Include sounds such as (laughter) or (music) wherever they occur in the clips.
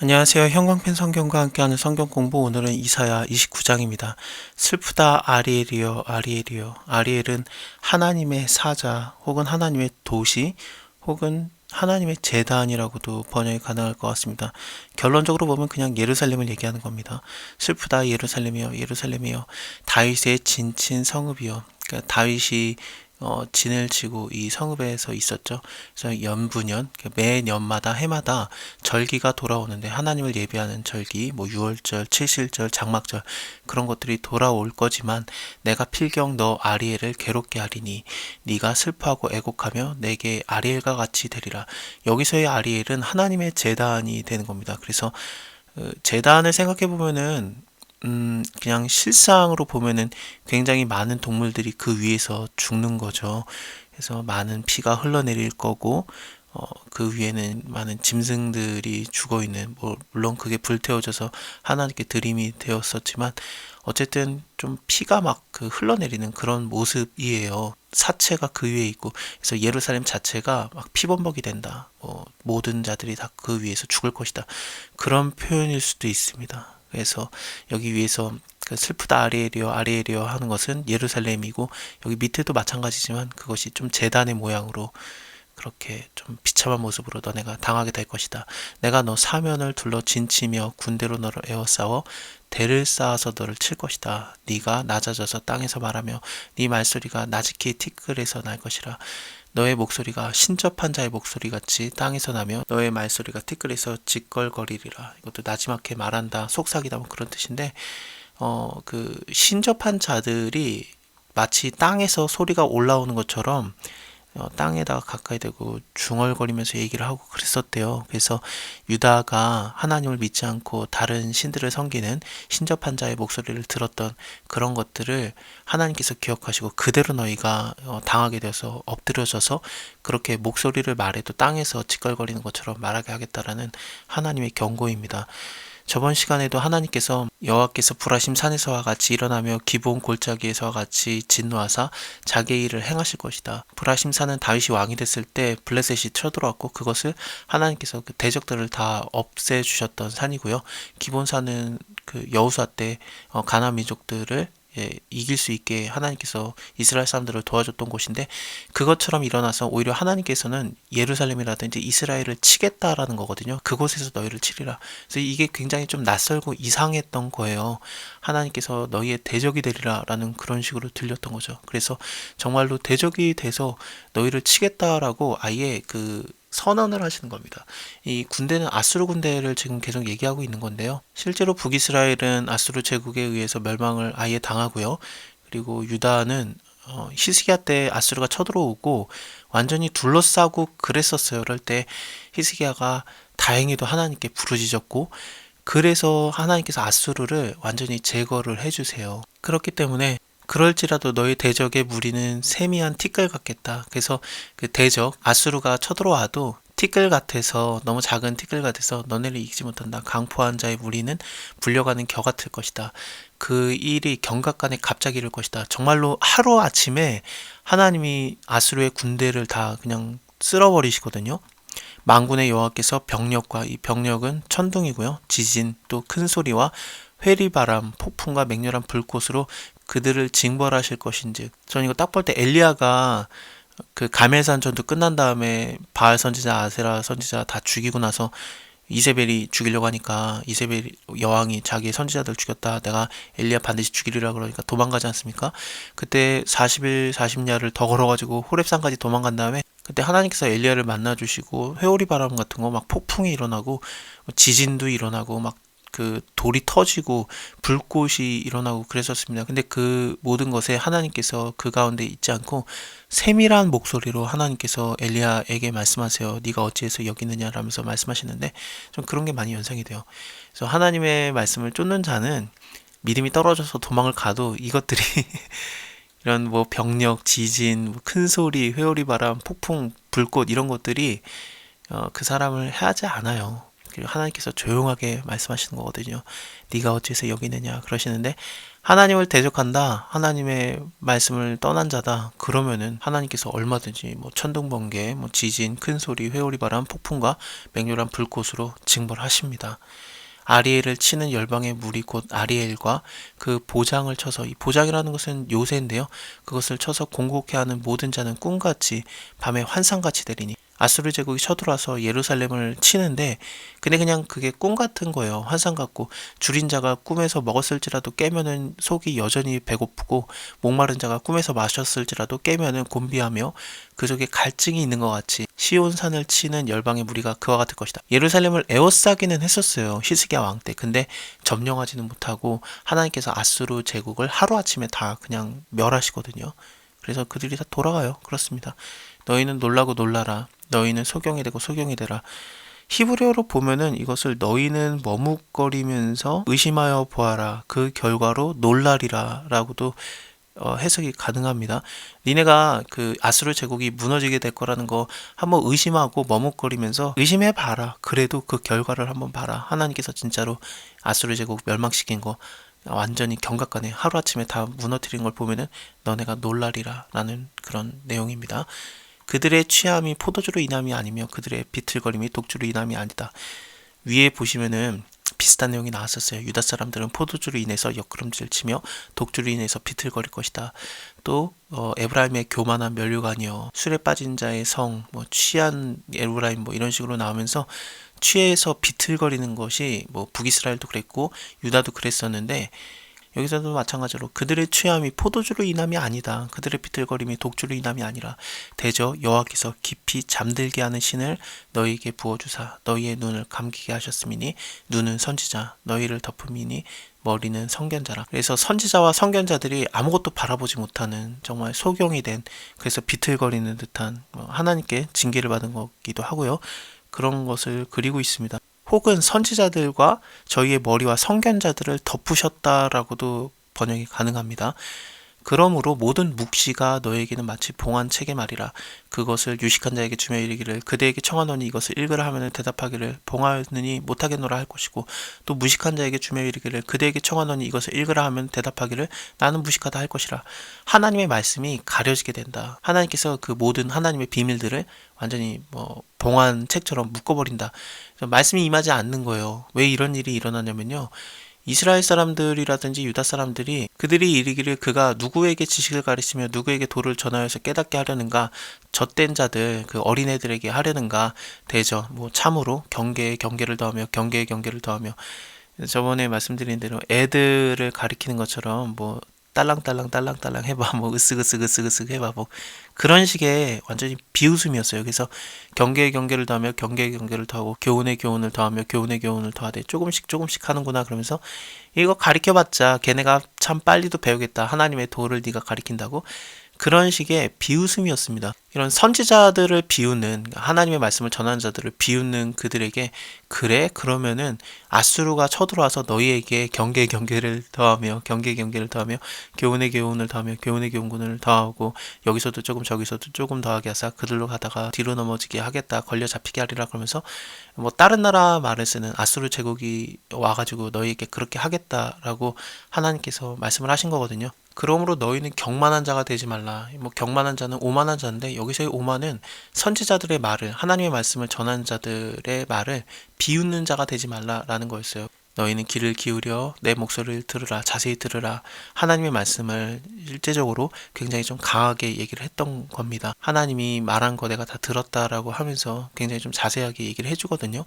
안녕하세요. 형광펜 성경과 함께하는 성경 공부 오늘은 이사야 29장입니다. 슬프다 아리엘이여 아리엘이여 아리엘은 하나님의 사자 혹은 하나님의 도시 혹은 하나님의 재단이라고도 번역이 가능할 것 같습니다. 결론적으로 보면 그냥 예루살렘을 얘기하는 겁니다. 슬프다 예루살렘이여 예루살렘이여 다윗의 진친 성읍이여 그러니까 다윗이 어, 진을 치고 이 성읍에서 있었죠. 그래서 연분연 그러니까 매년마다 해마다 절기가 돌아오는데 하나님을 예배하는 절기, 뭐 유월절, 칠실절, 장막절 그런 것들이 돌아올 거지만 내가 필경 너 아리엘을 괴롭게 하리니 네가 슬퍼하고 애곡하며 내게 아리엘과 같이 되리라. 여기서의 아리엘은 하나님의 재단이 되는 겁니다. 그래서 어, 재단을 생각해 보면은 음, 그냥 실상으로 보면은 굉장히 많은 동물들이 그 위에서 죽는 거죠. 그래서 많은 피가 흘러내릴 거고, 어, 그 위에는 많은 짐승들이 죽어 있는, 뭐, 물론 그게 불태워져서 하나님께 드림이 되었었지만, 어쨌든 좀 피가 막 그 흘러내리는 그런 모습이에요. 사체가 그 위에 있고, 그래서 예루살렘 자체가 막 피범벅이 된다. 뭐, 모든 자들이 다 그 위에서 죽을 것이다. 그런 표현일 수도 있습니다. 그래서 여기 위에서 그 슬프다 아리에리오 아리에리오 하는 것은 예루살렘이고 여기 밑에도 마찬가지지만 그것이 좀 재단의 모양으로 그렇게 좀 비참한 모습으로 너네가 당하게 될 것이다. 내가 너 사면을 둘러 진치며 군대로 너를 에워싸워 대를 쌓아서 너를 칠 것이다. 네가 낮아져서 땅에서 말하며 네 말소리가 나직히 티끌에서 날 것이라. 너의 목소리가 신접한 자의 목소리 같이 땅에서 나며 너의 말소리가 티끌에서 짓걸거리리라. 이것도 나지막히 말한다, 속삭이다 뭐 그런 뜻인데 어 그 신접한 자들이 마치 땅에서 소리가 올라오는 것처럼 어, 땅에다가 가까이 대고 중얼거리면서 얘기를 하고 그랬었대요. 그래서 유다가 하나님을 믿지 않고 다른 신들을 섬기는 신접한 자의 목소리를 들었던 그런 것들을 하나님께서 기억하시고 그대로 너희가 어, 당하게 되어서 엎드려져서 그렇게 목소리를 말해도 땅에서 짓걸거리는 것처럼 말하게 하겠다라는 하나님의 경고입니다. 저번 시간에도 하나님께서 여호와께서 불하심 산에서와 같이 일어나며 기본 골짜기에서와 같이 진노하사 자기의 일을 행하실 것이다. 불하심 산은 다윗이 왕이 됐을 때 블레셋이 쳐들어왔고 그것을 하나님께서 그 대적들을 다 없애 주셨던 산이고요. 기본 산은 그 여우수아 때 어, 가나안 민족들을 예, 이길 수 있게 하나님께서 이스라엘 사람들을 도와줬던 곳인데 그것처럼 일어나서 오히려 하나님께서는 예루살렘이라든지 이스라엘을 치겠다라는 거거든요. 그곳에서 너희를 치리라. 그래서 이게 굉장히 좀 낯설고 이상했던 거예요. 하나님께서 너희의 대적이 되리라라는 그런 식으로 들렸던 거죠. 그래서 정말로 대적이 돼서 너희를 치겠다라고 아예 그 선언을 하시는 겁니다. 이 군대는 아수르 군대를 지금 계속 얘기하고 있는 건데요. 실제로 북이스라엘은 아수르 제국에 의해서 멸망을 아예 당하고요. 그리고 유다는 어, 히스기야 때 아수르가 쳐들어오고 완전히 둘러싸고 그랬었어요. 그럴 때 히스기야가 다행히도 하나님께 부르짖었고 그래서 하나님께서 아수르를 완전히 제거를 해주세요. 그렇기 때문에 그럴지라도 너희 대적의 무리는 세미한 티끌 같겠다. 그래서 그 대적 아수르가 쳐들어와도 티끌 같아서 너무 작은 티끌 같아서 너네를 이기지 못한다. 강포한 자의 무리는 불려가는 겨 같을 것이다. 그 일이 경각간에 갑자기 이를 것이다. 정말로 하루 아침에 하나님이 아수르의 군대를 다 그냥 쓸어버리시거든요. 망군의 여호와께서 병력과 이 병력은 천둥이고요. 지진 또 큰 소리와 회리바람, 폭풍과 맹렬한 불꽃으로 그들을 징벌하실 것인지. 저는 이거 딱 볼 때 엘리야가 그 가멜산 전투 끝난 다음에 바알 선지자, 아세라 선지자 다 죽이고 나서 이세벨이 죽이려고 하니까 이세벨 여왕이 자기 선지자들 죽였다. 내가 엘리야 반드시 죽이리라 그러니까 도망가지 않습니까? 그때 40일 40야를 더 걸어가지고 호랩산까지 도망간 다음에 그때 하나님께서 엘리야를 만나 주시고 회오리 바람 같은 거 막 폭풍이 일어나고 지진도 일어나고 막 그 돌이 터지고 불꽃이 일어나고 그랬었습니다. 근데 그 모든 것에 하나님께서 그 가운데 있지 않고 세밀한 목소리로 하나님께서 엘리야에게 말씀하세요. 네가 어찌해서 여기 있느냐라면서 말씀하시는데 좀 그런 게 많이 연상이 돼요. 그래서 하나님의 말씀을 쫓는 자는 믿음이 떨어져서 도망을 가도 이것들이 (laughs) 이런 뭐 병력, 지진, 뭐큰 소리, 회오리 바람, 폭풍, 불꽃 이런 것들이 어, 그 사람을 해하지 않아요. 그리고 하나님께서 조용하게 말씀하시는 거거든요. 네가 어째서 여기 있느냐 그러시는데 하나님을 대적한다. 하나님의 말씀을 떠난 자다. 그러면은 하나님께서 얼마든지 뭐 천둥 번개, 뭐 지진, 큰 소리, 회오리 바람, 폭풍과 맹렬한 불꽃으로 징벌하십니다. 아리엘을 치는 열방의 물이 곧 아리엘과 그 보장을 쳐서 이 보장이라는 것은 요새인데요. 그것을 쳐서 공곡해 하는 모든 자는 꿈같이 밤에 환상같이 되리니 아수르 제국이 쳐들어와서 예루살렘을 치는데 근데 그냥 그게 꿈 같은 거예요. 환상 같고 줄인 자가 꿈에서 먹었을지라도 깨면은 속이 여전히 배고프고 목마른 자가 꿈에서 마셨을지라도 깨면은 곤비하며 그 속에 갈증이 있는 것 같이 시온산을 치는 열방의 무리가 그와 같을 것이다. 예루살렘을 에워싸기는 했었어요. 히스기야 왕 때. 근데 점령하지는 못하고 하나님께서 아수르 제국을 하루아침에 다 그냥 멸하시거든요. 그래서 그들이 다 돌아가요. 그렇습니다. 너희는 놀라고 놀라라. 너희는 소경이 되고 소경이 되라. 히브리어로 보면은 이것을 너희는 머뭇거리면서 의심하여 보아라. 그 결과로 놀라리라. 라고도 어, 해석이 가능합니다. 니네가 그 아수르 제국이 무너지게 될 거라는 거 한번 의심하고 머뭇거리면서 의심해 봐라. 그래도 그 결과를 한번 봐라. 하나님께서 진짜로 아수르 제국 멸망시킨 거 완전히 경각간에 하루아침에 다 무너뜨린 걸 보면은 너네가 놀라리라 라는 그런 내용입니다. 그들의 취함이 포도주로 인함이 아니며 그들의 비틀거림이 독주로 인함이 아니다. 위에 보시면은 비슷한 내용이 나왔었어요. 유다 사람들은 포도주로 인해서 옆구름질 치며 독주로 인해서 비틀거릴 것이다. 또 어, 에브라임의 교만한 멸류관이여 술에 빠진 자의 성, 뭐 취한 에브라임 뭐 이런 식으로 나오면서 취해서 비틀거리는 것이 뭐 북이스라엘도 그랬고 유다도 그랬었는데 여기서도 마찬가지로 그들의 취함이 포도주로 인함이 아니다. 그들의 비틀거림이 독주로 인함이 아니라 대저 여호와께서 깊이 잠들게 하는 신을 너희에게 부어주사 너희의 눈을 감기게 하셨음이니 눈은 선지자 너희를 덮음이니 머리는 성견자라. 그래서 선지자와 성견자들이 아무것도 바라보지 못하는 정말 소경이 된 그래서 비틀거리는 듯한 뭐 하나님께 징계를 받은 거기도 하고요. 그런 것을 그리고 있습니다. 혹은 선지자들과 저희의 머리와 성견자들을 덮으셨다라고도 번역이 가능합니다. 그러므로 모든 묵시가 너에게는 마치 봉한 책의 말이라 그것을 유식한 자에게 주며 이르기를 그대에게 청하노니 이것을 읽으라 하면 대답하기를 봉하느니 못하겠노라 할 것이고 또 무식한 자에게 주며 이르기를 그대에게 청하노니 이것을 읽으라 하면 대답하기를 나는 무식하다 할 것이라 하나님의 말씀이 가려지게 된다 하나님께서 그 모든 하나님의 비밀들을 완전히 뭐 봉한 책처럼 묶어버린다. 말씀이 임하지 않는 거예요. 왜 이런 일이 일어나냐면요. 이스라엘 사람들이라든지 유다 사람들이 그들이 이르기를 그가 누구에게 지식을 가르치며 누구에게 도를 전하여서 깨닫게 하려는가? 젖된 자들 그 어린애들에게 하려는가? 대저 뭐 참으로 경계에 경계를 더하며 경계에 경계를 더하며. 저번에 말씀드린 대로 애들을 가리키는 것처럼 뭐 딸랑딸랑 딸랑딸랑 해봐 뭐 으쓱으쓱 으쓱으쓱 해봐 뭐 그런 식의 완전히 비웃음이었어요. 그래서 경계의 경계를 더하며 경계의 경계를 더하고 교훈의 교훈을 더하며 교훈의 교훈을 더하되 조금씩 조금씩 하는구나 그러면서 이거 가리켜봤자 걔네가 참 빨리도 배우겠다. 하나님의 도를 네가 가리킨다고 그런 식의 비웃음이었습니다. 이런 선지자들을 비우는 하나님의 말씀을 전하는 자들을 비우는 그들에게 그래 그러면은 아수르가 쳐들어와서 너희에게 경계 경계를 더하며 경계 경계를 더하며 교훈의 교훈을 더하며 교훈의 교훈을 더하고 여기서도 조금 저기서도 조금 더하게 하사 그들로 가다가 뒤로 넘어지게 하겠다 걸려 잡히게 하리라 그러면서 뭐 다른 나라 말을 쓰는 아수르 제국이 와가지고 너희에게 그렇게 하겠다라고 하나님께서 말씀을 하신 거거든요. 그러므로 너희는 경만한 자가 되지 말라. 뭐 경만한 자는 오만한 자인데 여기서의 오만은 선지자들의 말을 하나님의 말씀을 전하는 자들의 말을 비웃는 자가 되지 말라라는 거였어요. 너희는 귀를 기울여 내 목소리를 들으라 자세히 들으라 하나님의 말씀을 실제적으로 굉장히 좀 강하게 얘기를 했던 겁니다. 하나님이 말한 거 내가 다 들었다라고 하면서 굉장히 좀 자세하게 얘기를 해주거든요.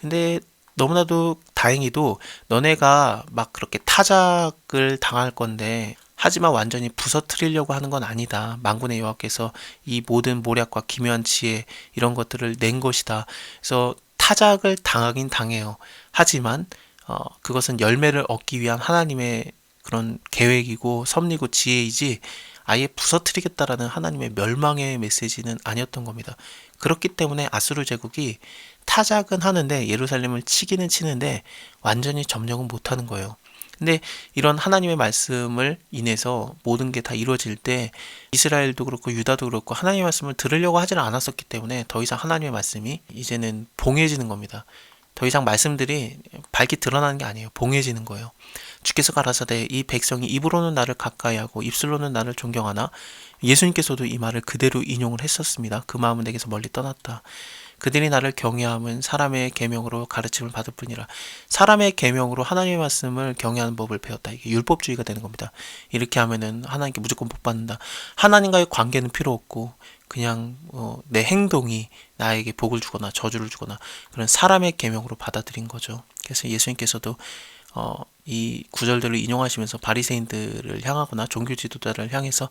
근데 너무나도 다행히도 너네가 막 그렇게 타작을 당할 건데 하지만 완전히 부서뜨리려고 하는 건 아니다. 망군의 여호와께서 이 모든 모략과 기묘한 지혜 이런 것들을 낸 것이다. 그래서 타작을 당하긴 당해요. 하지만 어, 그것은 열매를 얻기 위한 하나님의 그런 계획이고 섭리고 지혜이지 아예 부서뜨리겠다라는 하나님의 멸망의 메시지는 아니었던 겁니다. 그렇기 때문에 아수르 제국이 타작은 하는데 예루살렘을 치기는 치는데 완전히 점령은 못하는 거예요. 근데 이런 하나님의 말씀을 인해서 모든 게 다 이루어질 때 이스라엘도 그렇고 유다도 그렇고 하나님의 말씀을 들으려고 하지는 않았었기 때문에 더 이상 하나님의 말씀이 이제는 봉해지는 겁니다. 더 이상 말씀들이 밝게 드러나는 게 아니에요. 봉해지는 거예요. 주께서 가라사대 이 백성이 입으로는 나를 가까이하고 입술로는 나를 존경하나 예수님께서도 이 말을 그대로 인용을 했었습니다. 그 마음은 내게서 멀리 떠났다. 그들이 나를 경외함은 사람의 계명으로 가르침을 받을 뿐이라 사람의 계명으로 하나님의 말씀을 경외하는 법을 배웠다. 이게 율법주의가 되는 겁니다. 이렇게 하면은 하나님께 무조건 복 받는다. 하나님과의 관계는 필요 없고 그냥 어, 내 행동이 나에게 복을 주거나 저주를 주거나 그런 사람의 계명으로 받아들인 거죠. 그래서 예수님께서도 어, 이 구절들을 인용하시면서 바리새인들을 향하거나 종교 지도자를 향해서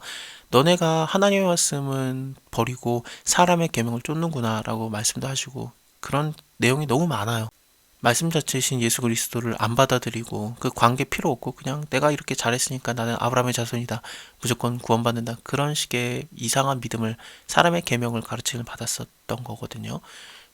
너네가 하나님의 말씀은 버리고 사람의 계명을 쫓는구나라고 말씀도 하시고 그런 내용이 너무 많아요. 말씀 자체이신 예수 그리스도를 안 받아들이고 그 관계 필요 없고 그냥 내가 이렇게 잘했으니까 나는 아브라함의 자손이다 무조건 구원받는다 그런 식의 이상한 믿음을 사람의 계명을 가르침을 받았었던 거거든요.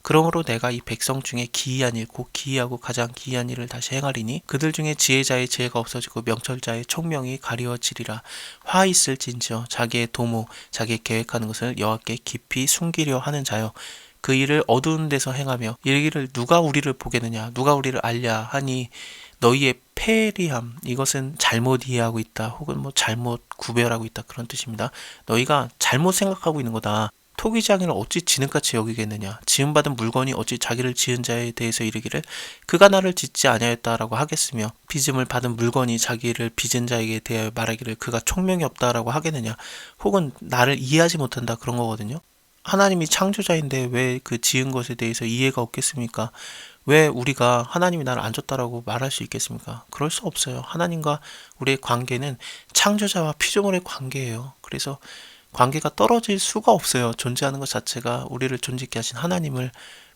그러므로 내가 이 백성 중에 기이한 일, 곧 기이하고 가장 기이한 일을 다시 행하리니 그들 중에 지혜자의 지혜가 없어지고 명철자의 총명이 가리워지리라. 화 있을진지어 자기의 도모, 자기의 계획하는 것을 여호와께 깊이 숨기려 하는 자여. 그 일을 어두운 데서 행하며 이르기를 누가 우리를 보겠느냐, 누가 우리를 알랴 하니 너희의 폐리함 이것은 잘못 이해하고 있다 혹은 뭐 잘못 구별하고 있다 그런 뜻입니다. 너희가 잘못 생각하고 있는 거다. 토기장이를 어찌 지능같이 여기겠느냐 지음받은 물건이 어찌 자기를 지은 자에 대해서 이르기를 그가 나를 짓지 아니하였다라고 하겠으며 빚음을 받은 물건이 자기를 빚은 자에게 대하여 말하기를 그가 총명이 없다라고 하겠느냐 혹은 나를 이해하지 못한다 그런 거거든요 하나님이 창조자인데 왜 그 지은 것에 대해서 이해가 없겠습니까? 왜 우리가 하나님이 나를 안 줬다라고 말할 수 있겠습니까? 그럴 수 없어요. 하나님과 우리의 관계는 창조자와 피조물의 관계예요. 그래서 관계가 떨어질 수가 없어요. 존재하는 것 자체가 우리를 존재케 하신 하나님을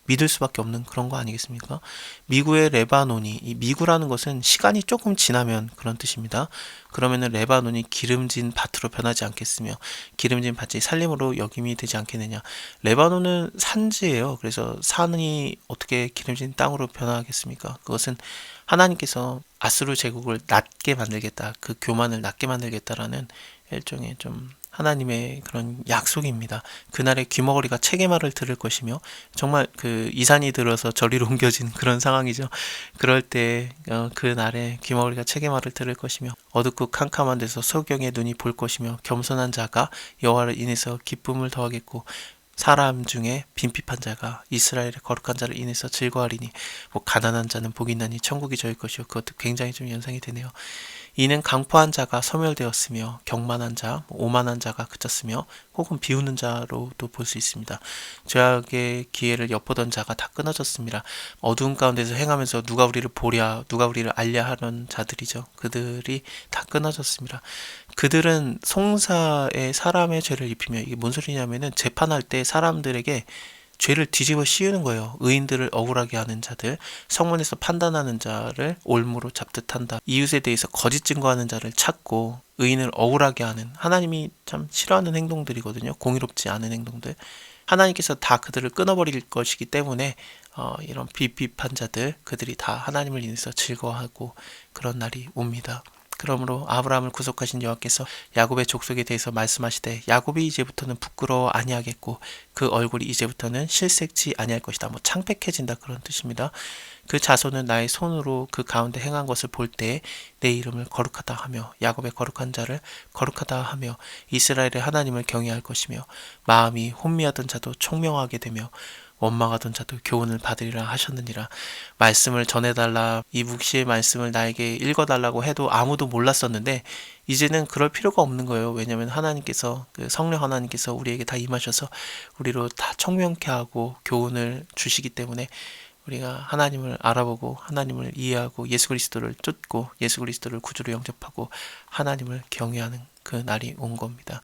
믿을 수밖에 없는 그런 거 아니겠습니까? 미구의 레바논이 이 미구라는 것은 시간이 조금 지나면 그런 뜻입니다. 그러면은 레바논이 기름진 밭으로 변하지 않겠으며 기름진 밭이 살림으로 여김이 되지 않겠느냐. 레바논은 산지예요. 그래서 산이 어떻게 기름진 땅으로 변화하겠습니까? 그것은 하나님께서 아수르 제국을 낮게 만들겠다. 그 교만을 낮게 만들겠다라는 일종의 좀 하나님의 그런 약속입니다. 그날에 귀머거리가 체계말을 들을 것이며 정말 그 이산이 들어서 저리로 옮겨진 그런 상황이죠. 그럴 때 어, 그날에 귀머거리가 체계말을 들을 것이며 어둡고 캄캄한 데서 소경의 눈이 볼 것이며 겸손한 자가 여호와를 인해서 기쁨을 더하겠고 사람 중에 빈핍한 자가 이스라엘의 거룩한 자를 인해서 즐거워하리니 뭐 가난한 자는 복이 있나니 천국이 저일 것이요 그것도 굉장히 좀 연상이 되네요. 이는 강포한 자가 소멸되었으며 경만한 자, 뭐 오만한 자가 그쳤으며 혹은 비우는 자로도 볼 수 있습니다. 죄악의 기회를 엿보던 자가 다 끊어졌습니다. 어두운 가운데서 행하면서 누가 우리를 보랴, 누가 우리를 알랴 하는 자들이죠. 그들이 다 끊어졌습니다. 그들은 송사의 사람의 죄를 입히며 이게 뭔 소리냐면은 재판할 때 사람들에게 죄를 뒤집어 씌우는 거예요. 의인들을 억울하게 하는 자들, 성문에서 판단하는 자를 올무로 잡듯 한다. 이웃에 대해서 거짓 증거하는 자를 찾고 의인을 억울하게 하는 하나님이 참 싫어하는 행동들이거든요. 공의롭지 않은 행동들. 하나님께서 다 그들을 끊어버릴 것이기 때문에 어, 이런 비비판 자들 그들이 다 하나님을 인해서 즐거워하고 그런 날이 옵니다. 그러므로 아브라함을 구속하신 여호와께서 야곱의 족속에 대해서 말씀하시되 야곱이 이제부터는 부끄러워 아니하겠고 그 얼굴이 이제부터는 실색지 아니할 것이다. 뭐 창백해진다 그런 뜻입니다. 그 자손은 나의 손으로 그 가운데 행한 것을 볼때내 이름을 거룩하다 하며 야곱의 거룩한 자를 거룩하다 하며 이스라엘의 하나님을 경외할 것이며 마음이 혼미하던 자도 총명하게 되며 원망하던 자도 교훈을 받으리라 하셨느니라. 말씀을 전해달라. 이 묵시의 말씀을 나에게 읽어달라고 해도 아무도 몰랐었는데 이제는 그럴 필요가 없는 거예요. 왜냐하면 하나님께서 그 성령 하나님께서 우리에게 다 임하셔서 우리로 다 청명케 하고 교훈을 주시기 때문에 우리가 하나님을 알아보고 하나님을 이해하고 예수 그리스도를 쫓고 예수 그리스도를 구주로 영접하고 하나님을 경외하는 그 날이 온 겁니다.